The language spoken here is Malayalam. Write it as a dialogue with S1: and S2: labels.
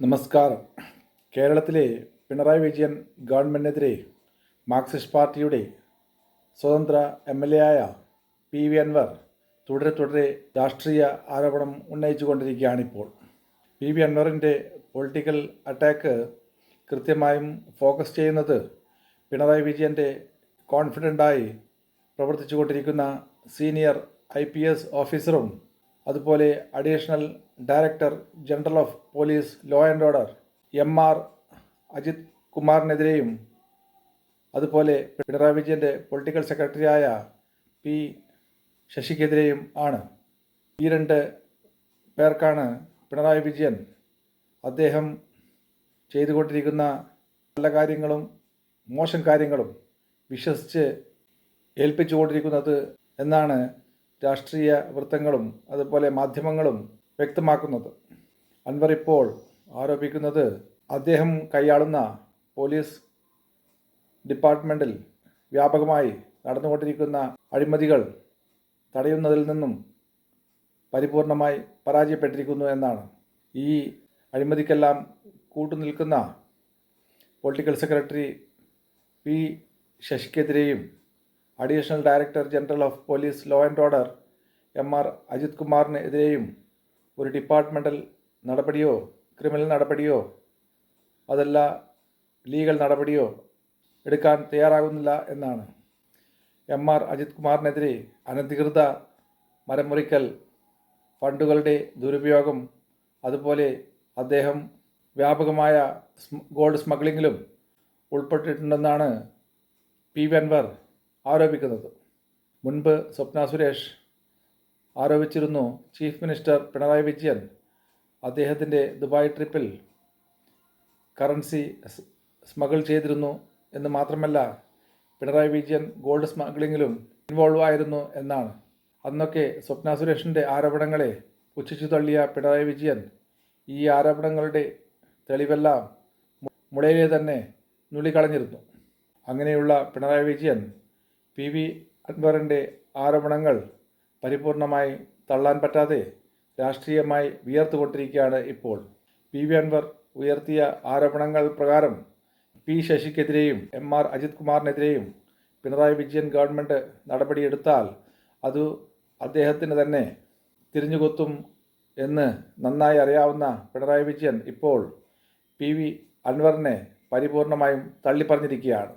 S1: നമസ്കാരം. കേരളത്തിലെ പിണറായി വിജയൻ ഗവൺമെന്റിനെതിരെ മാർക്സിസ്റ്റ് പാർട്ടിയുടെ സ്വതന്ത്ര എം എൽ എ ആയ പി വി അൻവർ തുടരെ തുടരെ രാഷ്ട്രീയ ആരോപണം ഉന്നയിച്ചുകൊണ്ടിരിക്കുകയാണിപ്പോൾ. പി വി അൻവറിന്റെ പൊളിറ്റിക്കൽ അറ്റാക്ക് കൃത്യമായും ഫോക്കസ് ചെയ്യുന്നത് പിണറായി വിജയന്റെ കോൺഫിഡന്റായി പ്രവർത്തിച്ചുകൊണ്ടിരിക്കുന്ന സീനിയർ ഐ പി എസ് ഓഫീസറും അതുപോലെ additional director general of police law and order M R Ajith കുമാറിനെതിരെയും അതുപോലെ പിണറായി വിജയന്റെ പൊളിറ്റിക്കൽ സെക്രട്ടറിയായ പി ശശിക്കെതിരെയും ആണ്. ഈ രണ്ട് പേർക്കാണ് പിണറായി വിജയൻ അദ്ദേഹം ചെയ്തുകൊണ്ടിരിക്കുന്ന നല്ല കാര്യങ്ങളും മോശം കാര്യങ്ങളും വിശ്വസിച്ച് ഏൽപ്പിച്ചുകൊണ്ടിരിക്കുന്നത് എന്നാണ് രാഷ്ട്രീയ വൃത്തങ്ങളും അതുപോലെ മാധ്യമങ്ങളും വ്യക്തമാക്കുന്നത്. അൻവർ ഇപ്പോൾ ആരോപിക്കുന്നത് അദ്ദേഹം കൈയാളുന്ന പോലീസ് ഡിപ്പാർട്ട്മെന്റിൽ വ്യാപകമായി നടന്നുകൊണ്ടിരിക്കുന്ന അഴിമതികൾ തടയുന്നതിൽ നിന്നും പരിപൂർണമായി പരാജയപ്പെട്ടിരിക്കുന്നു എന്നാണ്. ഈ അഴിമതിക്കെല്ലാം കൂട്ടുനിൽക്കുന്ന political secretary P ശശിക്കെതിരെയും additional director general of police law and order M R Ajith കുമാറിനെതിരെയും ഒരു ഡിപ്പാർട്ട്മെന്റൽ നടപടിയോ ക്രിമിനൽ നടപടിയോ അതല്ല ലീഗൽ നടപടിയോ എടുക്കാൻ തയ്യാറാകുന്നില്ല എന്നാണ് എം ആർ അജിത് കുമാറിനെതിരെ അനധികൃത മരമുറിക്കൽ ഫണ്ടുകളുടെ ദുരുപയോഗം അതുപോലെ അദ്ദേഹം വ്യാപകമായ ഗോൾഡ് സ്മഗ്ലിങ്ങിലും ഉൾപ്പെട്ടിട്ടുണ്ടെന്നാണ് പി വി അൻവർ ആരോപിക്കുന്നത്. മുൻപ് സ്വപ്ന സുരേഷ് ആരോപിച്ചിരുന്നു ചീഫ് മിനിസ്റ്റർ പിണറായി വിജയൻ അദ്ദേഹത്തിന്റെ ദുബായ് ട്രിപ്പിൽ കറൻസി സ്മഗിൾ ചെയ്തിരുന്നു എന്ന് മാത്രമല്ല പിണറായി വിജയൻ ഗോൾഡ് സ്മഗ്ലിങ്ങിലും ഇൻവോൾവ് ആയിരുന്നു എന്നാണ്. അന്നൊക്കെ സ്വപ്ന സുരേഷിന്റെ ആരോപണങ്ങളെ പുച്ഛിച്ചു തള്ളിയ പിണറായി വിജയൻ ഈ ആരോപണങ്ങളുടെ തെളിവെല്ലാം മുളയിലെ തന്നെ നുള്ളിക്കളഞ്ഞിരുന്നു. അങ്ങനെയുള്ള പിണറായി വിജയൻ പി വി അക്ബറിന്റെ ആരോപണങ്ങൾ പരിപൂർണമായി തള്ളാൻ പറ്റാതെ രാഷ്ട്രീയമായി വിയർത്തുകൊണ്ടിരിക്കുകയാണ് ഇപ്പോൾ. പി വി അൻവർ ഉയർത്തിയ ആരോപണങ്ങൾ പ്രകാരം പി ശശിക്കെതിരെയും എം ആർ അജിത് കുമാറിനെതിരെയും പിണറായി വിജയൻ ഗവൺമെന്റ് നടപടിയെടുത്താൽ അത് അദ്ദേഹത്തിന് തന്നെ തിരിഞ്ഞുകൊത്തും എന്ന് നന്നായി അറിയാവുന്ന പിണറായി വിജയൻ ഇപ്പോൾ പി വി അൻവറിനെ പരിപൂർണമായും തള്ളിപ്പറഞ്ഞിരിക്കുകയാണ്.